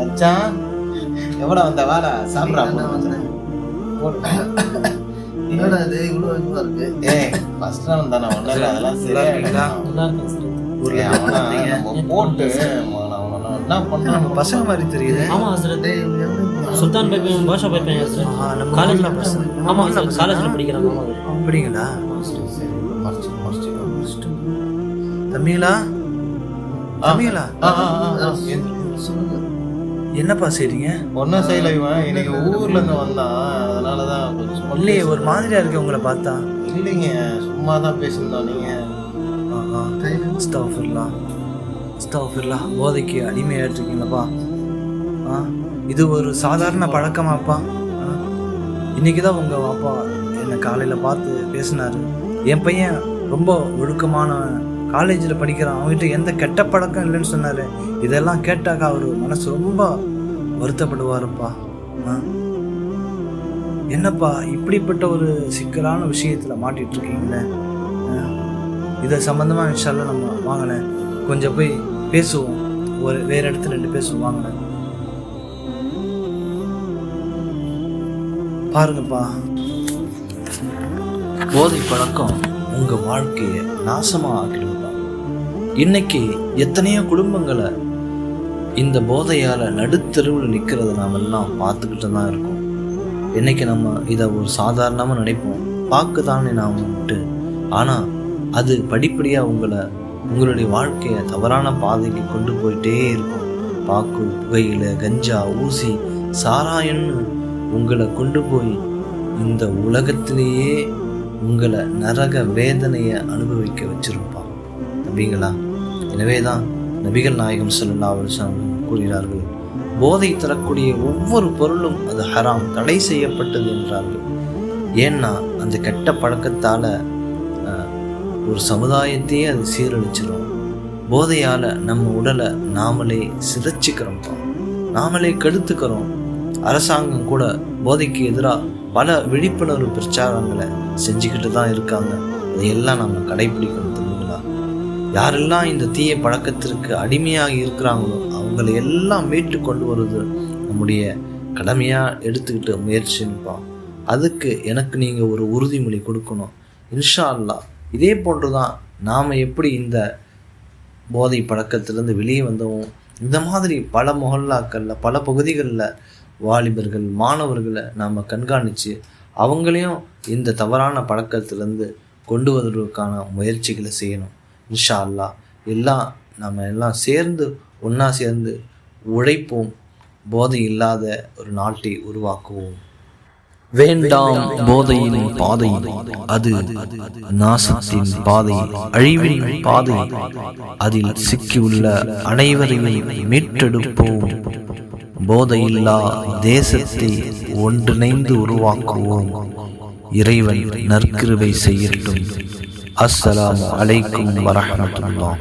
மச்சான் எவ்வளோ வந்த வாடா சாப்பிட்றா. என்னடா இது இவ்வளவு இதுவா இருக்கு ஏய் ஃபர்ஸ்ட் ரவுண்ட் தானே ஒன்றும் இல்லை அதெல்லாம் சரியா இருக்கீங்களா? நல்லா இருக்கேன் சார் ஊர்ல ஏய், அவனை நம்ம போட்டு என்ன நம்ம பசங்க மாதிரி தெரியுது ஆமா சார் சுல்தான் பைப்பன் பாஷா பைப்பன் சார் ஆ, நம்ம காலேஜ் ஊர்ல பசங்க. ஆமா சார் காலேஜ்ல படிக்கிறாங்க. அப்படிங்களா சரி மறைச்சு மறைச்சு தம்பிங்களா தம்பிங்களா ஆ ஆ ஆ சொல்லுங்க என்னப்பா செய்றீங்க? ஒன்றும் செய்யல இவன். இன்னைக்கு ஊர்ல இருந்து வந்தான் அதனால தான் கொஞ்சம் இல்லையே ஒரு மாதிரியா இருக்கு உங்களை பார்த்தா. இல்லைங்க சும்மா தான் பேசியிருந்தோம் நீங்க. ஸ்டவ்ஃபிர்லாம் ஸ்டவ்ஃபிர்லாம் போதைக்கு அடிமையாயிட்டு இருக்கீங்களப்பா ஆ? இது ஒரு சாதாரண பழக்கமாப்பா? இன்னைக்கு தான் உங்கள் அப்பா என்னை காலையில் பார்த்து பேசினாரு. என் பையன் ரொம்ப ஒழுக்கமானவன் காலேஜில் படிக்கிறான். அவன்கிட்ட எந்த கெட்ட பழக்கம் இல்லைன்னு சொன்னார். இதெல்லாம் கேட்டாக்கா அவர் மனசு ரொம்ப வருத்தப்படுவாருப்பா. என்னப்பா இப்படிப்பட்ட ஒரு சிக்கலான விஷயத்தில் மாட்டிட்டு இருக்கீங்களே இதை சம்மந்தமாக இன்ஷால்லாம் நம்ம வாங்கினேன். கொஞ்சம் போய் பேசுவோம். ஒரு வேறு இடத்துல ரெண்டு பேசுவோம். வாங்கினேன். பாருங்கப்பா. போதை பழக்கம். உங்கள் வாழ்க்கையை நாசமாக ஆக்கிடுப்பா இன்னைக்கு எத்தனையோ குடும்பங்களை இந்த போதையால் நடுத்தருவில் நிற்கிறத நாமெல்லாம் பார்த்துக்கிட்டு தான் இருக்கோம். இன்னைக்கு நம்ம இதை ஒரு சாதாரணமாக நினைப்போம். பார்க்க தானே நாம் விட்டு ஆனால் அது படிப்படியாக உங்களை உங்களுடைய வாழ்க்கையை தவறான பாதைக்கு கொண்டு போயிட்டே இருக்கும். பாக்கு புகையில கஞ்சா ஊசி சாராயன்னு உங்களை கொண்டு போய் இந்த உலகத்திலேயே உங்களை நரக வேதனையை அனுபவிக்க வச்சிருப்பான் நபிகளா? எனவே தான் நபிகள் நாயகம் ஸல்லல்லாஹு கூறுகிறார்கள் போதை தரக்கூடிய ஒவ்வொரு பொருளும் அது ஹராம் தடை செய்யப்பட்டது என்றார்கள். ஏன்னா அந்த கெட்ட பழக்கத்தால் ஒரு சமுதாயத்தையே அது சீரழிச்சிடும் போதையால் நம்ம உடலை நாமளே சிதைச்சிக்கிறோம்ப்பா நாமளே கெடுத்துக்கிறோம். அரசாங்கம் கூட போதைக்கு எதிராக பல விழிப்புணர்வு பிரச்சாரங்களை செஞ்சுக்கிட்டு தான் இருக்காங்க. அதையெல்லாம் நம்ம கடைபிடிக்கணும் தெரியுங்களா யாரெல்லாம் இந்த தீய பழக்கத்திற்கு அடிமையாக இருக்கிறாங்களோ அவங்களை எல்லாம் மீட்டு கொண்டு வருவது நம்முடைய கடமையாக எடுத்துக்கிட்டு முயற்சிப்போம் அதுக்கு எனக்கு நீங்கள் ஒரு உறுதிமொழி கொடுக்கணும். இன்ஷா அல்லாஹ் இதே போன்று தான் நாம் எப்படி இந்த போதை பழக்கத்திலேருந்து வெளியே வந்தோம். இந்த மாதிரி பல முகல்லாக்களில் பல பகுதிகளில் வாலிபர்கள் மாணவர்களை நாம் கண்காணித்து அவங்களையும் இந்த தவறான பழக்கத்திலேருந்து கொண்டு வருவதற்கான முயற்சிகளை செய்யணும். இன்ஷா அல்லாஹ். எல்லாம் நம்ம எல்லாம் சேர்ந்து ஒன்றா சேர்ந்து உழைப்போம். போதை இல்லாத ஒரு நாட்டை உருவாக்குவோம். வேண்டாம் போதையின் பாதை அது நாசத்தின் பாதை அழிவின் பாதை அதில் சிக்கியுள்ள அனைவரையும் மீட்டெடுப்போம். போதையில்லா தேசத்தை ஒன்றிணைந்து உருவாக்குவோம். இறைவன் நற்கிருவை செய்யட்டும். அஸ்ஸலாம் அலைக்கும் வரஹ்மத்துல்லாஹ்.